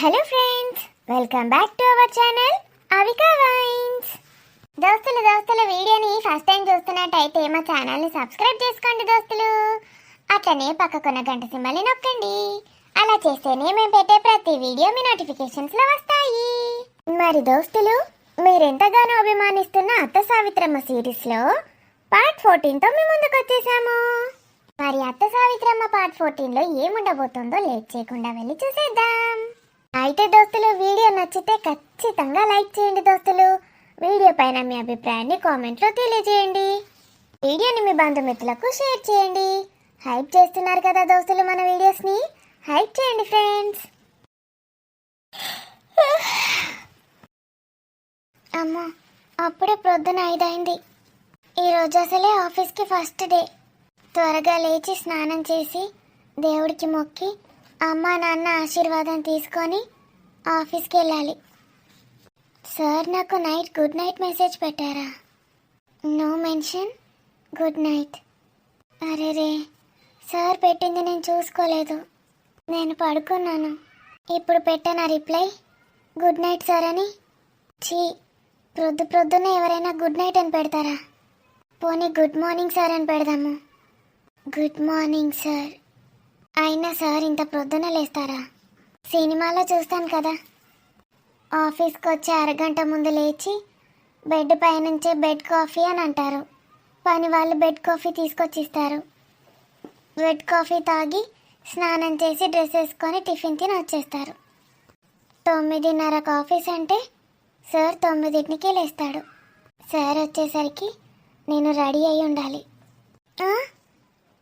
Hello friends welcome back to our channel Avika wines దోస్తులు దోస్తులు వీడియోని ఫస్ట్ టైం చూస్తున్నట్టయితే మా ఛానల్ని సబ్స్క్రైబ్ చేసుకోండి దోస్తులు. అట్లనే పక్కకున్న గంట సింబల్ని నొక్కండి. అలా చేస్తేనే మేము పెట్టే ప్రతి వీడియో మీ నోటిఫికేషన్స్లో వస్తాయి. మరి దోస్తులు మీరెంతగానో అభిమానిస్తున్న అత్త సావిత్రమ్మ సిరీస్లో పార్ట్ ఫోర్టీన్తో మేము ముందుకు వచ్చేసాము మరి అత్త సావిత్రమ్మ పార్ట్ ఫోర్టీన్లో ఏముండబోతుందో లేట్ చేయకుండా వెళ్ళి చూసేద్దాం. అయితే దోస్తులు వీడియో నచ్చితే ఖచ్చితంగా లైక్ చేయండి దోస్తులు. వీడియో పైన మీ అభిప్రాయాన్ని కామెంట్లో తెలియజేయండి. వీడియోని మీ బంధుమిత్రులకు షేర్ చేయండి. హైప్ చేస్తున్నారు కదా దోస్తులు మన వీడియోస్ని? హైప్ చేయండి ఫ్రెండ్స్. అమ్మో అప్పుడే ప్రొద్దున ఐదైంది. ఈరోజు అసలే ఆఫీస్కి ఫస్ట్ డే. త్వరగా లేచి స్నానం చేసి దేవుడికి మొక్కి అమ్మ నాన్న ఆశీర్వాదం తీసుకొని ఆఫీస్కి వెళ్ళాలి. సార్ నాకు నైట్ గుడ్ నైట్ మెసేజ్ పెట్టారా? No mention good night. అరే రే సార్ పెట్టింది నేను చూసుకోలేదు. నేను పడుకున్నాను. ఇప్పుడు పెట్టాను రిప్లై? గుడ్ నైట్ సార్ అని? చీ ప్రొద్దు ప్రొద్దున ఎవరైనా గుడ్ నైట్ అని పెడతారా? పోనీ గుడ్ మార్నింగ్ సార్ అని పెడదాము. Good morning sir. అయినా సార్ ఇంత ప్రొద్దున లేస్తారా? సినిమాలో చూస్తాను కదా. ఆఫీస్కి వచ్చే అరగంట ముందు లేచి బెడ్ పైనుంచే బెడ్ కాఫీ అని అంటారు. పని వాళ్ళు బెడ్ కాఫీ తీసుకొచ్చి ఇస్తారు బెడ్ కాఫీ తాగి స్నానం చేసి డ్రెస్ వేసుకొని టిఫిన్ తిని వచ్చేస్తారు. తొమ్మిదిన్నరకు ఆఫీస్ అంటే సార్ తొమ్మిదింటికి లేస్తాడు. సార్ వచ్చేసరికి నేను రెడీ అయి ఉండాలి.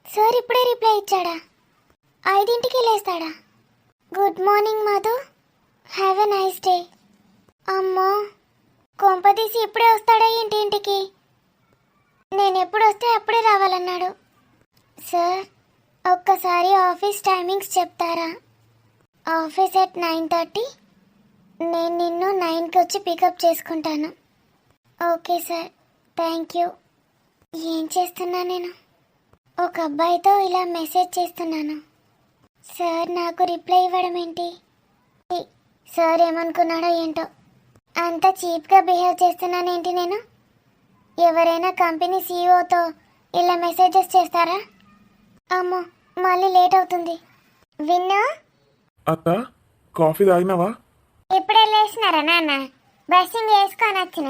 సార్ ఇప్పుడే రిప్లై ఇచ్చాడా? ఐదింటికి లేస్తాడా? Good morning Madhu. Have a nice day. అమ్మో కొంపదీసి ఇప్పుడే వస్తాడా ఇంటింటికి నేను ఎప్పుడు వస్తే అప్పుడే రావాలన్నాడు. సార్ ఒక్కసారి ఆఫీస్ టైమింగ్స్ చెప్తారా? Office at nine thirty? నేను నిన్ను నైన్కి వచ్చి పికప్ చేసుకుంటాను. Okay sir thank you. ఏం చేస్తున్నా నేను? ఒక అబ్బాయితో ఇలా మెసేజ్ చేస్తున్నాను. సార్ నాకు రిప్లై ఇవ్వడం ఏంటి సార్ ఏమనుకున్నాడో ఏంటో? అంత చీప్గా బిహేవ్ చేస్తున్నానేంటి నేను? ఎవరైనా కంపెనీ సీఈఓతో ఇలా మెసేజెస్ చేస్తారా? అమ్మో మళ్ళీ లేట్ అవుతుంది. విన్నా? అత్త కాఫీ తాగినావా? ఇప్పుడే లేచినారా నాన్న? బ్రషింగ్ వేసుకొని వచ్చిన.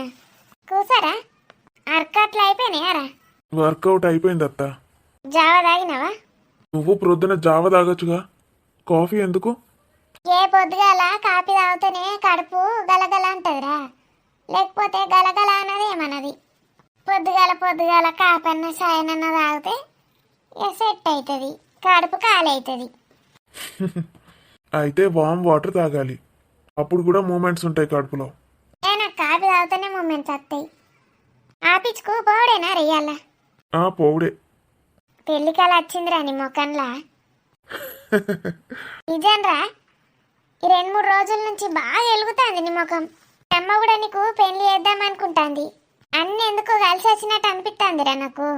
కూసారా? అర్కట్లు అయిపోయినాయారా? వర్కౌట్ అయిపోయింది అత్త జావా తాగినావా? నువ్వు ప్రొద్దున జావ తాగొచ్చుగా? కాఫీ ఎందుకు? ఏ పొద్దుగాల కాపీ తాగితేనే కడుపు గలగల అంటదిరా. లేకపోతే గలగల అన్నది ఏమన్నది? పొద్దుగాల పొద్దుగాల కాపన్న సాయనన్న తాగితే ఇక సెట్ అవుతుంది కడుపు ఖాళీ అవుతుంది అయితే వామ్ వాటర్ తాగాలి. అప్పుడు కూడా మూమెంట్స్ ఉంటాయి కడుపులో. ఏ నాకు కాపీ తాగితేనే మూమెంట్స్ వస్తాయి. ఆపించుకో పోడేనా రియాల ఆ పోవుడే. పెళ్ళికాల వచ్చిందిరా నీ ముఖంలా. నిజంరా? ఈ రెండు మూడు రోజుల నుంచి బాగా వెలుగుతాంది నీ ముఖం. అమ్మ కూడా నీకు పెళ్ళి చేద్దాం అనుకుంటాంది అన్ని ఎందుకో కలిసి వచ్చినట్టు అనిపిస్తాందిరా నాకు.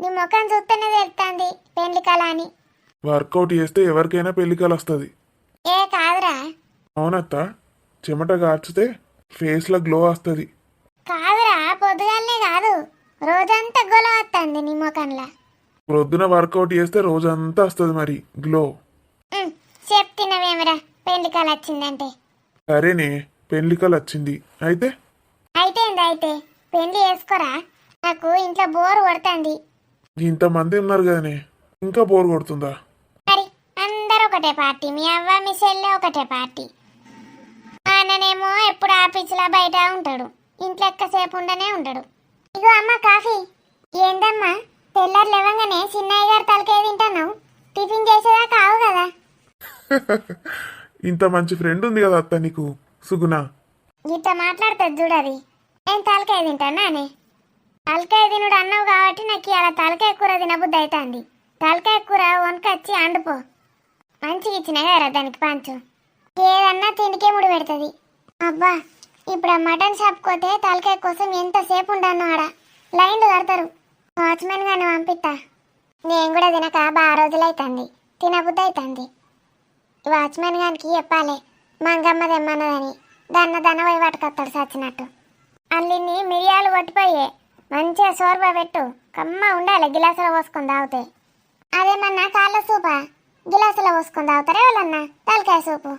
నీ ముఖం చూస్తేనే తెలుస్తుంది పెళ్ళి కళ అని. వర్కౌట్ చేస్తే ఎవరికైనా పెళ్ళికలు వస్తుంది. ఏ కాదురా. అవునత్త చెమట కార్చితే ఫేస్లో గ్లో వస్తుంది. కాదురా పొద్దుగాలనే కాదు. రోజంతా గొల వస్తుంది నీ ముఖంలో. ప్రొద్దున వర్కౌట్ చేస్తే రోజంతా వస్తుంది మరి. గ్లో. చెప్తున్నావేమిరా? పెళ్ళి కళ వచ్చిందంటే. సరేనే పెళ్ళికలు వచ్చింది. అయితే? అయితే ఏంది అయితే. పెళ్ళి చేసుకోరా? నాకు ఇంట్లో బోర్ కొడుతుంది. ఇంతమంది ఉన్నారు కదనే ఇంకా బోర్ కొడుతుందా? మరి అందరూ ఒకటే పార్టీ మీ అవ్వ మీ చెల్లె ఒకటే పార్టీ. మా అన్ననేమో ఎప్పుడు ఆఫీసులో బయట ఉంటాడు. ఇంట్లో ఎక్కసేపు ఉండనే ఉంటాడు ఇగో అమ్మ కాఫీ. ఏందమ్మా? తెల్లారు లేవగానే చిన్నయ్య గారు తలకే తింటాను టిఫిన్ చేసేదా కావు కదా? ఇంత మంచి ఫ్రెండ్ ఉంది కదా అత్త నీకు సుగుణ? గీత మాట్లాడుతుంది చూడది నేను తలకాయ తింటానా అని? తలకాయ తినుడు అన్నావు కాబట్టి నాకు ఇలా తలకాయ కూర తినబుద్ధి అవుతుంది తలకాయ కూర వనకొచ్చి అండుపో. మంచిగా ఇచ్చిన కదా దానికి పంచు. ఏదన్నా తిండికే ముడి పెడుతుంది. అబ్బా ఇప్పుడు ఆ మటన్ షాప్ పోతే తలకాయ కోసం ఎంతసేపు ఉండను ఆడ. లైన్లు కడతారు. వాచ్మెన్ గాని పంపిస్తా నేను కూడా తినక బాగా రోజులైతుంది. తినబుద్ధి అవుతుంది వాచ్మెన్ గానికి చెప్పాలి మంగమ్మ తెమ్మన్నదని. దన్న దన పోయి పట్టుకొస్తాడు సచ్చినట్టు. అల్లిని మిరియాలు కొట్టిపోయే మంచిగా సోర్బా పెట్టు. కమ్మ ఉండాలి గిలాసులో పోసుకొని తాగితే. అదేమన్నా కాళ్ళ సూపా? గిలాసులో పోసుకొని తాగుతారా వాళ్ళన్నా తలకాయ సూపు.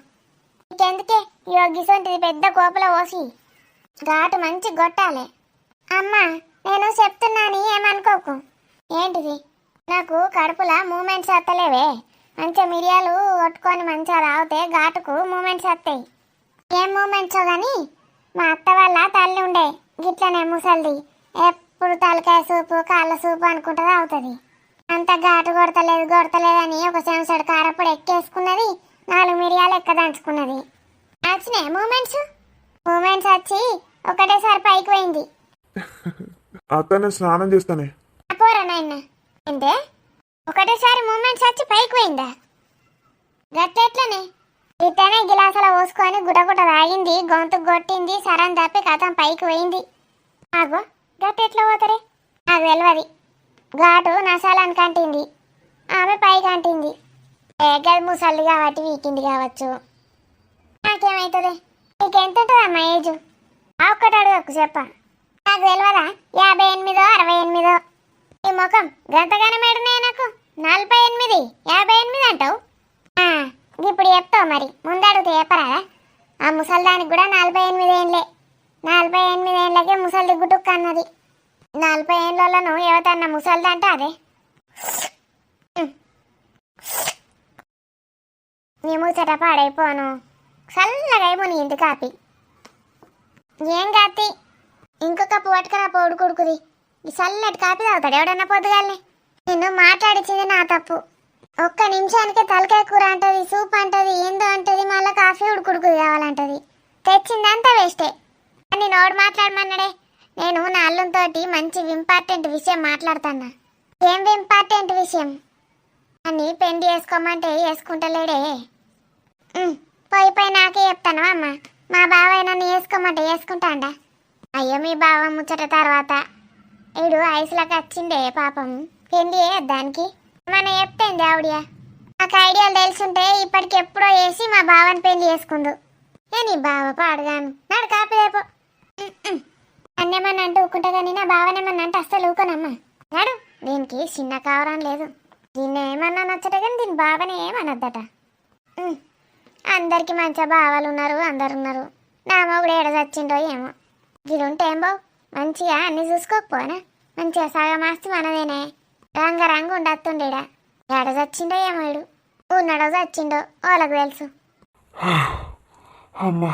ఇంకెందుకే యోగిసొంటిది పెద్ద కోపలో పోసి. ఘాటు మంచి గొట్టాలి. అమ్మా నేను చెప్తున్నాను ఏమనుకోకు. ఏంటిది? నాకు కడుపులా మూమెంట్స్ వస్తలేవే. మంచిగా మిరియాలు కొట్టుకొని మంచిగా రావుతే ఘాటుకు మూమెంట్స్ వస్తాయి. ఏం మూమెంట్సో కానీ మా అత్త వాళ్ళ తల్లి ఉండే. గిట్లనే ముసల్ది. ఎప్పుడు తలకాయ సూపు కాళ్ళ సూపు అనుకుంటా అవుతుంది అంత ఘాటు కొడతలేదు కొడతలేదని ఒక చెంచడు కారప్పుడు ఎక్కేసుకున్నది నాలుగు మిరియాలు ఎక్కదంచుకున్నది. వచ్చినాయి మూమెంట్స్? మూమెంట్స్ వచ్చి ఒకటేసారి పైకి పోయింది. అత్తనే స్నానం చేస్తానే. పోరా నాయన. అంటే ఒకటేసారి మూమెంట్స్ వచ్చి పైకి పోయిందా? గట్టెట్లనే ఇతనే గిలాసులో పోసుకొని గుటగుట తాగింది గొంతు కొట్టింది సరం తప్పి కథం పైకి పోయింది. ఆగో గట్టెట్లా పోతారే? నాకు తెలియదు ఘాటు నశాలానికి అంటింది. ఆమె పైకి అంటింది. ఏగల్ ముసళ్ళు కాబట్టి వీకింది కావచ్చు. నాకేమవుతుంది నీకెంత ఉంటుందమ్మా ఏజ్? ఆ ఒక్కటి అడుగు చెప్పా. నాకు తెలియదా యాభై ఎనిమిదో అరవై ఎనిమిదో. ఈ ముఖం గంతగానే నాకు? నలభై ఎనిమిది యాభై ఎనిమిది అంటావు? ఆ, ఇప్పుడు చెప్తావు మరి. ముందడుగుతూ చెప్పరాదా? ఆ ముసల్దానికి కూడా నలభై ఎనిమిది ఏండ్లే నలభై ఎనిమిది ఏండ్లకే ముసలి గుటుక్ అన్నది నలభై ఏండ్లలో ఎవతన్న ముసలిది అదే? నీ ముచ్చట పాడైపోను. చల్లగా అయిపో నీ ఇంటి కాపీ ఏం కాతి ఇంకో కప్పు పట్టుకురా పోడు కొడుకుది. ఈ చల్లటి కాపీ తాగుతాడు. ఎవడన్నా పొద్దుగాలని? నిన్ను మాట్లాడిచ్చింది నా తప్పు. ఒక్క నిమిషానికే తలకాయ కూర అంటది సూప్ అంటది ఏందో అంటది మళ్ళీ కాఫీ ఉడుకుడుకుది కావాలంటది. తెచ్చిందంతా వేస్టే. అని నోడు మాట్లాడమన్నాడే? నేను నా అల్లుంతోటి మంచి ఇంపార్టెంట్ విషయం మాట్లాడుతున్నా. ఏం ఇంపార్టెంట్ విషయం? అని పెండి వేసుకోమంటే వేసుకుంటలేడే. ఉమ్, పోయి పోయి నాకే చెప్తాను అమ్మ? మా బాబాయ్ నన్ను వేసుకోమంటే వేసుకుంటాండా? అయ్యో మీ బావ ముచ్చట తర్వాత. ఇడు ఐసులకు వచ్చిండే పాపం. పెళ్ళి దానికి? మన చెప్తేంది ఆవిడియా? నాకు ఐడియాలు తెలుసుంటే ఇప్పటికి ఎప్పుడో వేసి మా బావని పెళ్ళి చేసుకుందు. ఏ నీ బావ పాడగాను. నాడు కాపీ అన్నేమన్నా అంటూ ఊకుంటా కానీ నా బావనేమన్నా అంటే అస్సలు ఊకోనమ్మా. నాడు దీనికి చిన్న కావరం లేదు. దీన్ని ఏమన్నా నచ్చట కానీ దీని బావనే ఏమనద్దట. అందరికీ అందరికి మంచిగా బావలు ఉన్నారు అందరు ఉన్నారు నా మొగుడు ఏడ చచ్చిండో ఏమో. ఇది ఉంటే ఏం బావు? మంచిగా అన్ని చూసుకోకపోనా? మంచిగా సగం ఆస్తి మనదేనే. రంగ రంగు ఉండత్తుండేడా. ఏడ చచ్చిండో ఏమో ఈడు ఉన్నాడో చచ్చిండో వాళ్ళకు తెలుసు. అమ్మా.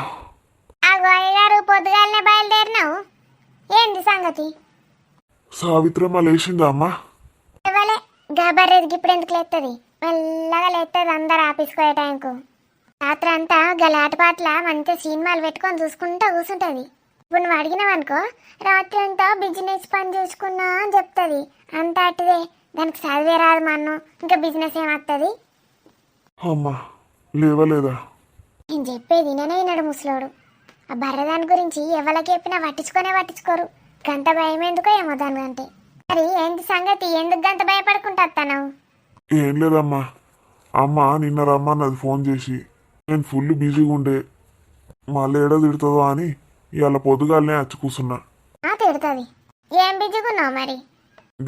ఆ గారు పొద్దుగాలనే బయలుదేరినావు? ఏంది సంగతి? సావిత్రమ్మ లేచిందా అమ్మా? ఇవ్వలే గబర్రెదికి ఇప్పుడు ఎందుకు లేస్తుంది మెల్లగా లేస్తుంది అందరు ఆఫీస్కి పోయే టైంకు. రాత్రి అంతా గలాటపాట్ల మంచిగా సినిమాలు పెట్టుకొని చూసుకుంటూ కూర్చుంటుంది ఇప్పుడు నువ్వు అడిగినావనుకో రాత్రి అంతా బిజినెస్ పని చేసుకున్నా అని చెప్తుంది. అంత అటుదే దానికి చదివే రాదు మన్ను ఇంకా బిజినెస్ ఏమవుతుంది అమ్మా లేవలేదా నేను చెప్పేది నేనే విన్నాడు ముసలోడు. ఆ బర్రెదాని గురించి ఎవరికి చెప్పినా పట్టించుకొనే పట్టించుకోరు. గంత భయం ఎందుకో ఏమో దాని అంటే. మరి ఏంటి సంగతి? ఎందుకు గంత భయపడుకుంటా తను ఏం లేదమ్మా. అమ్మ నిన్న రమ్మన్నది ఫోన్ చేసి. నేను ఫుల్ బిజీగా ఉండే మళ్ళీ ఏడో తిడుతుందో అని ఇవాళ పొద్దుగాలనే వచ్చి కూర్చున్నా. ఆ తిడుతుంది. ఏం బిజీగున్నావు మరి?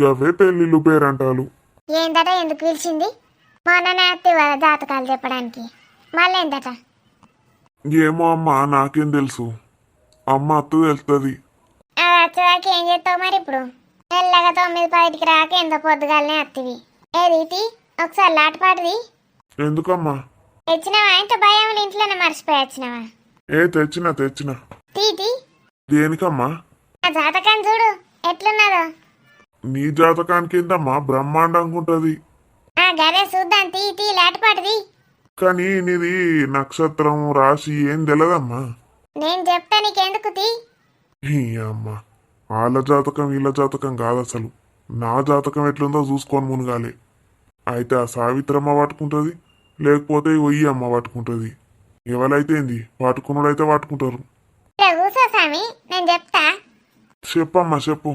గవే పెళ్ళిళ్ళు పేరంటాలు. ఏందట ఎందుకు పిలిచింది? మొన్ననే అత్తి వాళ్ళ జాతకాలు చెప్పడానికి. మళ్ళీ ఏందట ఏమో అమ్మా నాకేం తెలుసు. అమ్మ అత్త తెలుస్తుంది అది వచ్చేదాకా ఏం చేస్తావు మరి ఇప్పుడు? మెల్లగా తొమ్మిది పదికి రాక ఎంత పొద్దుగాలనే అత్తివి. తీ ఒకసారి లాటపాటిది ఎందుకమ్మా? తెచ్చినావా? ఇంత భయం ఇంట్లోనే మర్చిపోయి వచ్చినావా? ఏ తెచ్చినా తెచ్చినా. తీ దేనికమ్మా? ఆ జాతకం చూడు ఎట్లున్నదో. నీ జాతకానికి ఏంటమ్మా బ్రహ్మాండంగా ఉంటుంది ఆ గదే చూద్దాం తీ తీ లాటపాటిది. కానీ నీది నక్షత్రం రాశి ఏం తెలియదమ్మా నేను చెప్తా నీకెందుకు తీ. ఈ అమ్మ. వాళ్ళ జాతకం వీళ్ళ జాతకం కాదు అసలు నా జాతకం ఎట్లుందో చూసుకొని మునగాలి. అయితే ఆ సావిత్రమ్మ పట్టుకుంటుంది లేకపోతే ఒయ్యి అమ్మ పట్టుకుంటుంది ఎవరైతే ఏంది పట్టుకున్నాడైతే పట్టుకుంటారు ఇక్కడ కూర్చో స్వామి నేను చెప్తా. చెప్పమ్మా చెప్పు.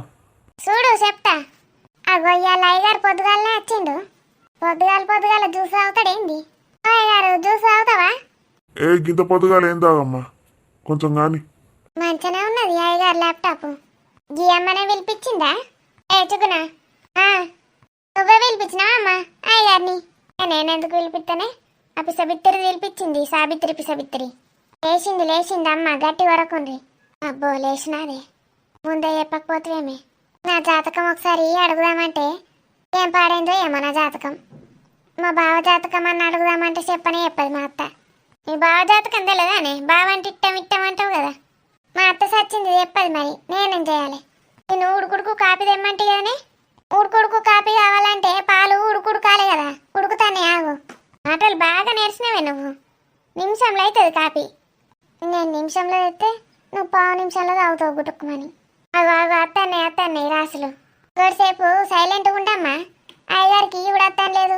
చూడు చెప్తా. ఆ గొయ్యాల అయ్యగారు పొద్దుగాలనే వచ్చిండు. పొద్దుగాల పొద్దుగాల జ్యూస్ అవుతాడేంది అయ్యగారు జ్యూస్ అవుతావా ఏ గింత పొద్దుగాల ఏం తాగమ్మా? కొంచెం కానీ మంచిగానే ఉన్నది అయ్యగారు ల్యాప్టాప్ గియమ్మనే పిలిపించిందా? ఏచుకున్నా నువ్వే పిలిపించినావా అమ్మా? అయ్యగారిని నేనెందుకు పిలిపిస్తానే ఆ పిసబిత్తిరి పిలిపించింది సాబిత్రి పిసబిత్తిరి. లేచింది లేచింది. అమ్మ గట్టి వరకుంది అబ్బో లేచినాది ముందే చెప్పకపోతేమే నా జాతకం ఒకసారి అడుగుదామంటే ఏం పాడైందో ఏమో నా జాతకం. మా బావ జాతకం అని అడుగుదామంటే చెప్పనే చెప్పదు మా అత్త. మీ బావ జాతకం తెలియదానే బావ అంటే ఇట్టం ఇట్టం అంటావు కదా. మా అత్త సచ్చింది చెప్పదు మరి. నేనేం చేయాలి? నేను ఉడుకుడుకు కాపీ తెమ్మంటే కదనే? ఉడుకుడుకు కాపీ కావాలంటే పాలు ఉడుకుడుకాలే కదా. ఉడుకుతానే ఆగు. మాటలు బాగా నేర్చినవే నువ్వు. నిమిషంలో అవుతుంది కాపీ. నేను నిమిషంలో తెస్తే నువ్వు పావు నిమిషంలో తాగుతావు గుట్టుకుమని అగో అగో అత్తన్నే అత్తన్నే ఈ రాసులు కొద్దిసేపు సైలెంట్గా ఉండమ్మా. అయ్యగారికి కూడా అత్తం లేదు.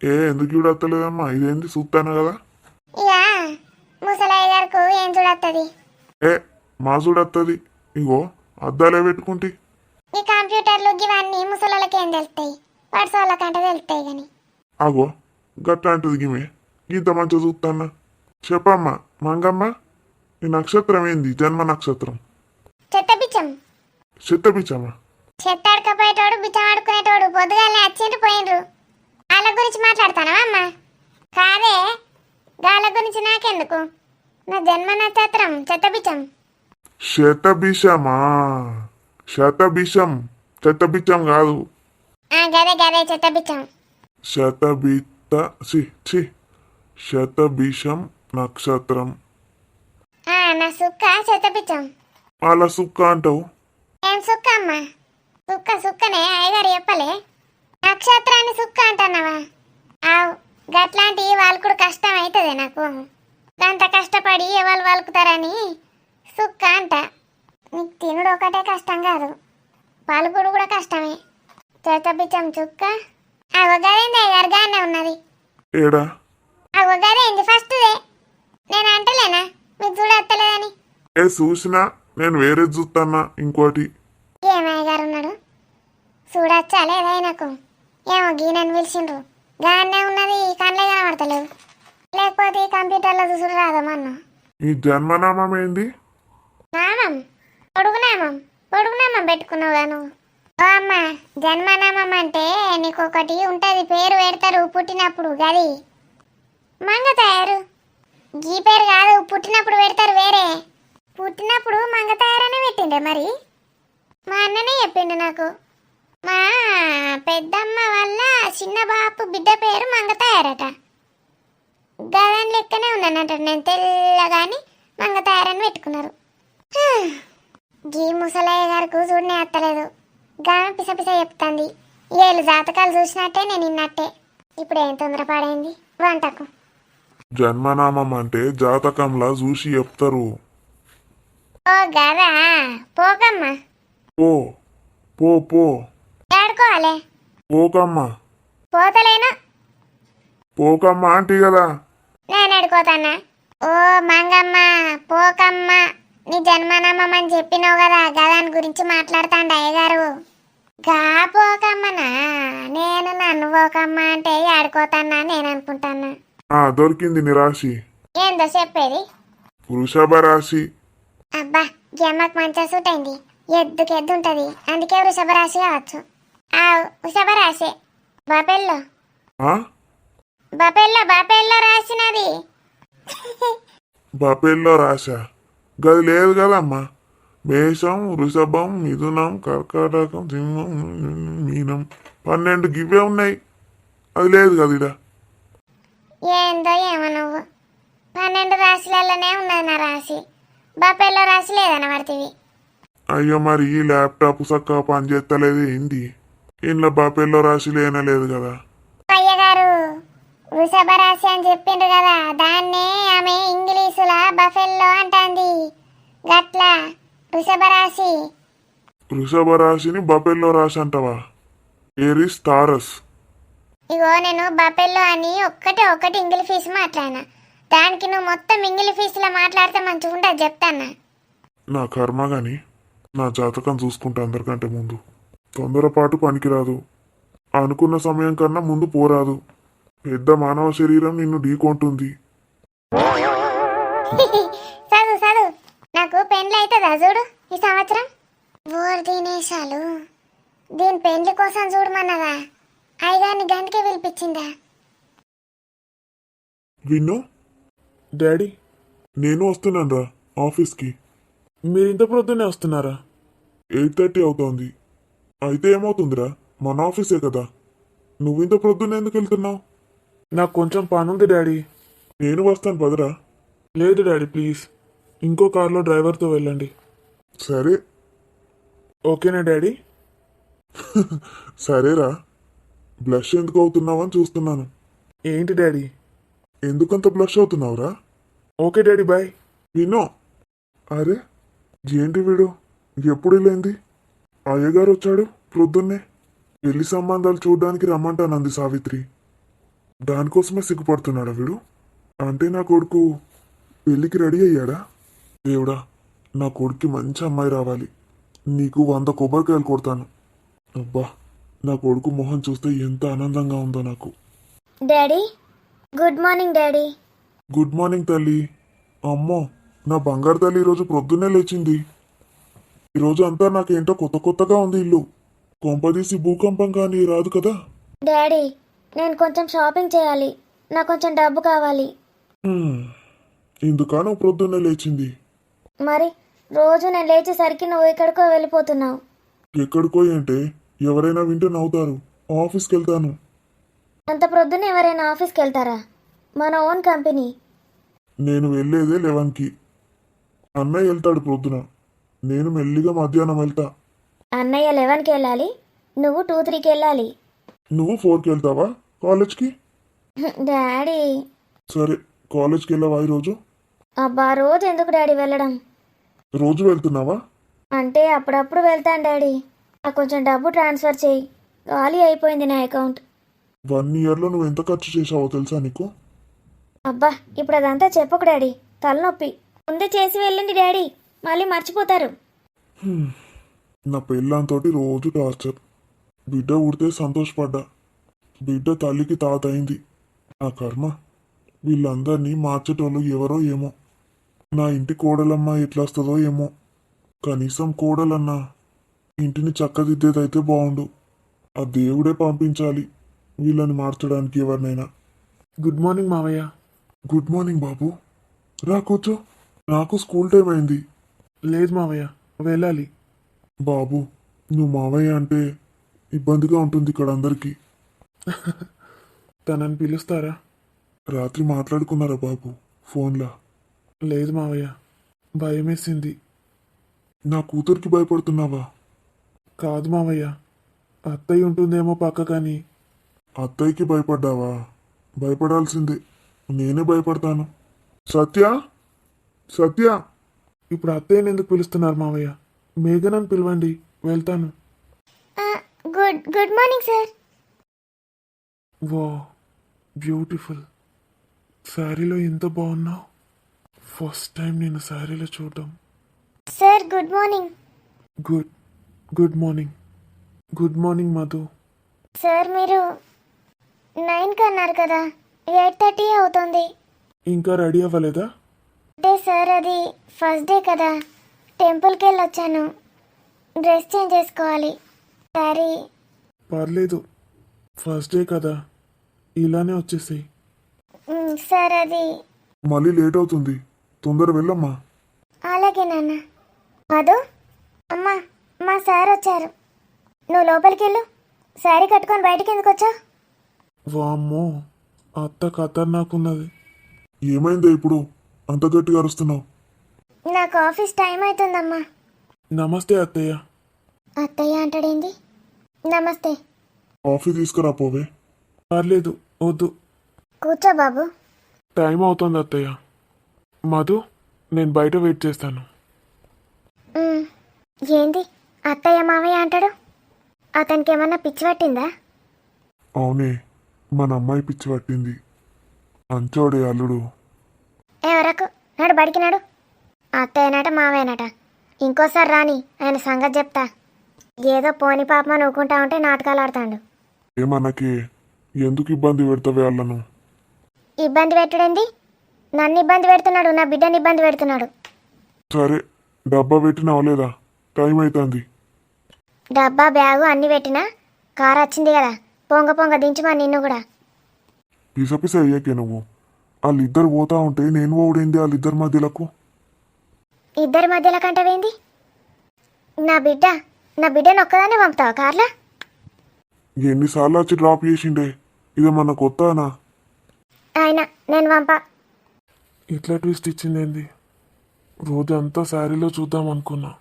ఏ ఎందుకు చూడత్తలేదమ్మా ఇదేంది చూస్తాను కదా? ఇక ముసలయ్య గారికి ఏం చూడత్తది? ఏ మా చూడత్తది. ఇగో అద్దాలే పెట్టుకుంటే. ఈ కంప్యూటర్లు ఇవన్నీ ముసలోళ్ళకి ఏం తెలుస్తాయి? పడిసోళ్ళకంటే తెలుస్తాయి కానీ. అగో గట్లాంటిది గిమే. గీత మంచిగా చూస్తానా చెప్పమ్మా మంగమ్మ. నీ నక్షత్రం ఏంది? జన్మ నక్షత్రం. చెత్త బిచ్చం చెత్త పిచ్చమ్మా చెత్త ఆడుకపోయేటోడు బిచ్చం ఆడుకునేటోడు పొద్దుగాలనే వచ్చిండ్రు పోయిండ్రు. వాళ్ళ గురించి మాట్లాడతానవా అమ్మా? కాదే గాళ్ళ గురించి నాకెందుకు? నా జన్మ నక్షత్రం చెత్త బిచ్చం శతభిషమా? శతభిషం శతభిషం కాదు. ఆ గదే గదే చెత్త బిచ్చం శతభిత చి చి శతభిషం నక్షత్రం. ఆ నా సుక్క చెత్త బిచ్చం అలా సుక్క అంటావు? ఏం సుక్క అమ్మా? సుక్క సుక్కనే అయ్యగారు చెప్పలే. నక్షత్రాన్ని సుక్క అంటున్నావా? ఆవు గట్లాంటి వాళ్ళకుడు కష్టం అవుతుంది నాకు. అంత కష్టపడి ఎవరు వలుకుతారని సుక్క అంట. నీకు తినుడు ఒకటే కష్టం కాదు. పలుకుడు కూడా కష్టమే. చేతబిచ్చం చుక్క ఆ ఒగదేంది అయ్యారు గానే ఉన్నది. ఏడా? ఆ ఒగదేంది ఫస్ట్దే. నేను అంటలేనా? మీకు చూడత్తలేదని ఏ చూసినా నేను వేరే చూస్తానా ఇంకోటి. ఏమయ్య గారు ఉన్నాడు? చూడచ్చా లేదా నాకు ఏమో గీనని పిలిచిండ్రు. గానే ఉన్నది కళ్ళే కనబడతలేవు. లేకపోతే ఈ కంప్యూటర్లో చూసుడు రాదు మన్ను? ఈ జన్మనామం ఏంది? నామం? పొడుగు నామం? పొడుగు నామం పెట్టుకున్నావుగా నువ్వు? ఓ అమ్మ జన్మనామం అంటే నీకు ఒకటి ఉంటుంది పేరు పెడతారు పుట్టినప్పుడు గది. మంగ తయారు. గీ పేరు కాదు పుట్టినప్పుడు పెడతారు వేరే. పుట్టినప్పుడు మంగ తయారనే పెట్టిండే మరి. మా అన్ననే చెప్పిండు నాకు. మా పెద్దమ్మ వల్ల చిన్న బాపు బిడ్డ పేరు మంగ తయారట. గదని లెక్కనే ఉన్నానంట నేను తెల్లగాని మంగ తయారని పెట్టుకున్నారు. గీ ముసలయ్య గారికి చూడనే అత్తలేదు. గామె పిస చెప్తుంది. ఏళ్ళు జాతకాలు చూసినట్టే నేను విన్నట్టే ఇప్పుడు ఏం తొందరపడైంది? వంటకు. జన్మనామం అంటే జాతకంలా చూసి చెప్తారు. ఓ గదా పోకమ్మా. పో పో పో. ఏడుకోవాలి? పోకమ్మా. పోతలేను. పోకమ్మా ఆంటీ కదా. నేను ఎడుకోతానా ఓ మంగమ్మ పోకమ్మ నీ జన్మనామం అని చెప్పినావు కదా గదాని గురించి మాట్లాడతాండ అయ్యగారు. గా పోకమ్మనా? నేను నన్ను పోకమ్మ అంటే ఆడుకోతానా నేను అనుకుంటానా? ఆ దొరికింది నిరాశి ఏందో చెప్పేది? వృషభ రాశి. అబ్బా గమ్మకు మంచిగా సూట్ అయింది. ఎద్దుకి ఎద్దు ఉంటది. అందుకే వృషభ రాశి కావచ్చు. ఆ వృషభ రాశి. బాపెల్లో. ఆ? బాపెల్లో బాపెల్లో రాసినది బపెల్లో రాశా? గది లేదు కదమ్మా. మేషం వృషభం మిథునం కర్కాటకం సింహం మీనం. పన్నెండు గివే ఉన్నాయి. అది లేదు కదా ఈడ ఏందో ఏమో నువ్వు. పన్నెండు రాశులలోనే ఉన్నది నా రాశి. బాపెల్లో రాశి లేదన్న పడుతుంది అయ్యో మరి ఈ ల్యాప్టాప్ చక్కగా పనిచేస్తలేదు ఏంది? ఇంట్లో బాపెల్లో రాశి లేనలేదు కదా. అయ్యగారు వృషభ రాశి అని చెప్పిండ్రు కదా దాన్నే ఆమె ఇంగ్లీషులా బఫెల్లో అంటాంది. గట్ల వృషభ రాశి. వృషభ రాశిని బపెల్లో రాశి అంటవా? ఏరిస్ తారస్ ఇగో నేను బఫెల్లో అని ఒక్కటే ఒక్కటి ఇంగ్లీష్ ఫీజు మాట్లాడినా. దానికి నువ్వు మొత్తం ఇంగ్లీష్ ఫీజులో మాట్లాడితే మంచిగా ఉంటుంది చెప్తానా? నా కర్మ గాని నా జాతకం చూసుకుంటా అందరికంటే ముందు. తొందరపాటు పనికిరాదు. అనుకున్న సమయం కన్నా ముందు పోరాదు. పెద్ద మానవ శరీరం నిన్ను ఢీకొంటుంది. చదువు చదువు. నాకు పెండ్లి అవుతుందా చూడు ఈ సంవత్సరం? ఓర్ దినేశాలు దీని పెండ్లి కోసం చూడమన్నదా? ఐదాన్ని గంటకే పిలిపించిందా? విన్ను? డాడీ నేను వస్తున్నాను రా ఆఫీస్కి. మీరు ఇంత ప్రొద్దునే వస్తున్నారా? ఎయిట్ థర్టీ అవుతోంది. అయితే ఏమవుతుందిరా? మన ఆఫీసే కదా. నువ్వింత ప్రొద్దున ఎందుకు వెళ్తున్నావు? నాకు కొంచెం పని ఉంది డాడీ. నేను వస్తాను పదరా. లేదు డాడీ ప్లీజ్. ఇంకో కార్లో డ్రైవర్తో వెళ్ళండి. సరే. ఓకేనా డాడీ? సరేరా. బ్లష్ ఎందుకు అవుతున్నావని చూస్తున్నాను. ఏంటి డాడీ? ఎందుకంత బ్లష్ అవుతున్నావురా? ఓకే డాడీ బాయ్ వినో. అరే ఏంటి వీడు? ఎప్పుడు లేంది అయ్యగారు వచ్చాడు ప్రొద్దున్నే. పెళ్ళి సంబంధాలు చూడడానికి రమ్మంటానంది సావిత్రి. దానికోసమే సిగ్గుపడుతున్నాడా వీడు? అంటే నా కొడుకు పెళ్ళికి రెడీ అయ్యాడా? దేవుడా నా కొడుక్కి మంచి అమ్మాయి రావాలి. నీకు వంద కొబ్బరికాయలు కొడతాను. అబ్బా. నా కొడుకు మొహం చూస్తే ఎంత ఆనందంగా ఉందో నాకు. Daddy good morning daddy. Good morning తల్లి. అమ్మో నా బంగారు తల్లి ఈరోజు ప్రొద్దున్నే లేచింది. ఈరోజు అంతా నాకేంటో కొత్త కొత్తగా ఉంది ఇల్లు. కొంపదీసి భూకంపం కానీ రాదు కదా? డాడీ నేను కొంచెం షాపింగ్ చేయాలి. నాకు కొంచెం డబ్బు కావాలి. ఇందుకా నువ్వు ప్రొద్దున్నే లేచింది? మరి రోజు నేను లేచేసరికి నువ్వు ఎక్కడికో వెళ్ళిపోతున్నావు. ఎక్కడికో ఏంటే? ఎవరైనా వింటే నవ్వుతారు. ఆఫీస్కి వెళ్తాను అంత ప్రొద్దున ఎవరైనా ఆఫీస్కి వెళ్తారా మన ఓన్ కంపెనీ. నేను వెళ్ళేదే లెవెన్కి. అన్నయ్య వెళ్తాడు ప్రొద్దున. నేను మెల్లిగా మధ్యాహ్నం వెళ్తా. అన్నయ్య లెవెన్కి వెళ్ళాలి నువ్వు టూ త్రీకి వెళ్ళాలి నువ్వు ఫోర్కి వెళ్తావా కాలేజ్కి? డాడీ. సరే కాలేజ్కి వెళ్ళావా ఈరోజు? అబ్బా రోజు ఎందుకు డాడీ వెళ్ళడం? రోజు వెళ్తున్నావా? అంటే అప్పుడప్పుడు వెళ్తాను డాడీ. కొంచెం డబ్బు ట్రాన్స్ఫర్ చేయి. ఖాళీ అయిపోయింది నా అకౌంట్. వన్ ఇయర్లో నువ్వు ఎంత ఖర్చు చేసావో తెలుసా నీకు? అబ్బా ఇప్పుడు అదంతా చెప్పకు డాడీ. తలనొప్పి. ముందే చేసి వెళ్ళండి డాడీ. మళ్ళీ మర్చిపోతారు. నా పెళ్ళాంతోటి రోజు టార్చర్. బిడ్డ ఉడితే సంతోషపడ్డా. బిడ్డ తల్లికి తాత అయింది నా కర్మ. వీళ్ళందరినీ మార్చేటోళ్ళు ఎవరో ఏమో. నా ఇంటి కోడలమ్మ ఎట్లొస్తుందో ఏమో. కనీసం కోడలన్నా. ఇంటిని చక్కదిద్దేదైతే బాగుండు ఆ దేవుడే పంపించాలి. వీళ్ళని మార్చడానికి ఎవరినైనా. గుడ్ మార్నింగ్ మావయ్య. గుడ్ మార్నింగ్ బాబు. రా కూర్చో. నాకు స్కూల్ టైం అయింది. లేదు మావయ్య వెళ్ళాలి. బాబు నువ్వు మావయ్య అంటే ఇబ్బందిగా ఉంటుంది ఇక్కడ అందరికీ. తనని పిలుస్తారా? రాత్రి మాట్లాడుకున్నారా బాబు? ఫోన్లా? లేదు మావయ్య భయమేసింది. నా కూతురికి భయపడుతున్నావా? కాదు మావయ్య. అత్తయ్య ఉంటుందేమో పక్క కానీ. అత్తయ్యకి భయపడ్డావా? భయపడాల్సిందే. నేనే భయపడతాను. సత్య? సత్య? ఇప్పుడు అత్తయ్యని ఎందుకు పిలుస్తున్నారు మావయ్య? మేఘనని పిలవండి. వెళ్తాను. Good good morning sir. Wow beautiful. శారీలో ఎంత బాగున్నావు ఫస్ట్ టైం నేను శారీలో చూడడం. Sir good morning. Good good morning good morning Madhu sir మీరు నైన్కి అన్నారు కదా ఎయిట్ థర్టీ అవుతుంది. ఇంకా రెడీ అవ్వలేదా? అంటే సార్ అది ఫస్ట్ డే కదా టెంపుల్కి వెళ్ళి వచ్చాను డ్రెస్ చేంజ్ చేసుకోవాలి. సారీ. పర్లేదు. ఫస్ట్ డే కదా ఇలానే వచ్చేసాయి. మ్, సార్ అది మళ్ళీ లేట్ అవుతుంది. తొందర వెళ్ళమ్మా. అలాగే నాన్న. మధు అమ్మా. మా సార్ వచ్చారు. నువ్వు లోపలికి వెళ్ళు. శారీ కట్టుకొని బయటికి ఎందుకు వచ్చావు? వామ్మో అత్త ఖతర్నాకున్నది. ఏమైందో ఇప్పుడు? అంత గట్టిగా అరుస్తున్నావు. నాకు ఆఫీస్ టైం అవుతుందమ్మా నమస్తే అత్తయ్య. అత్తయ్య అంటాడేంది? నమస్తే. కాఫీ తీసుకురా పోవే. పర్లేదు వద్దు. కూర్చో బాబు. టైం అవుతుంది అత్తయ్య. మధు నేను బయట వెయిట్ చేస్తాను. ఏంది? అత్తయ్య మావయ్య అంటాడు? అతనికి ఏమన్నా పిచ్చి పట్టిందా? అవునే మన అమ్మాయి పిచ్చి పట్టింది. అంచోడే అల్లుడు. ఎవరకు నాడు బడికి నాడు. అత్తయ్యనట మావయ్యనట ఇంకోసారి రాని ఆయన సంగతి చెప్తా. ఏదో పోని పాపమని ఊకుంటా ఉంటే నాటకాలు ఆడతాడు. ఏమన్నకి ఎందుకు ఇబ్బంది పెడతావే వాళ్ళను ఇబ్బంది పెట్టుడేంది? నన్ను ఇబ్బంది పెడుతున్నాడు నా బిడ్డని ఇబ్బంది పెడుతున్నాడు. సరే డబ్బా పెట్టినావా లేదా? టైం అవుతుంది డబ్బా బ్యాగు అన్ని పెట్టినా కారు వచ్చింది కదా. పొంగ పొంగ దించుమా నిన్ను కూడా. పిస పిస అయ్యాకే నువ్వు. వాళ్ళిద్దరు పోతా ఉంటే నేను ఓడేంది వాళ్ళిద్దరి మధ్యలకు. ఇద్దరి మధ్యలో కంటవేంది నా బిడ్డ నా బిడ్డను ఒక్కదాన్ని పంపుతావా కార్లా? ఎన్నిసార్లు వచ్చి డ్రాప్ చేసిండే? ఇది మన కొత్తనా? ఆయన నేను పంప. ఇట్లా ట్విస్ట్ ఇచ్చింది ఏంది రోజంతా శారీలో చూద్దాం అనుకున్నా.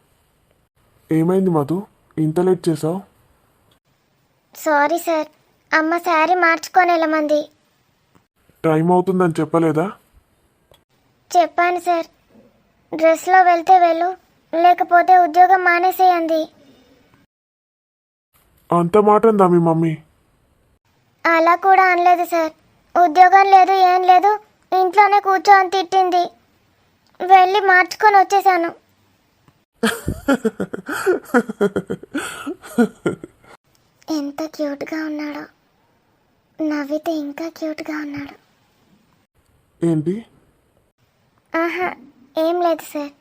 ఏమైంది మధు? ఇంత లేట్ చేసావు? Sorry sir. అమ్మ శారీ మార్చుకొని వెళ్ళమంది. టైం అవుతుందని చెప్పలేదా? చెప్పాను సార్. డ్రెస్లో వెళ్తే వెళ్ళు లేకపోతే ఉద్యోగం మానేసేయండి. అంత మాట మీ మమ్మీ? అలా కూడా అనలేదు సార్. ఉద్యోగం లేదు ఏం లేదు ఇంట్లోనే కూర్చోని తిట్టింది. వెళ్ళి మార్చుకొని వచ్చేసాను. ఎంత క్యూట్గా ఉన్నాడో. నవ్వితే ఇంకా క్యూట్గా ఉన్నాడు. ఏంటి? ఆహా ఏం లేదు సార్.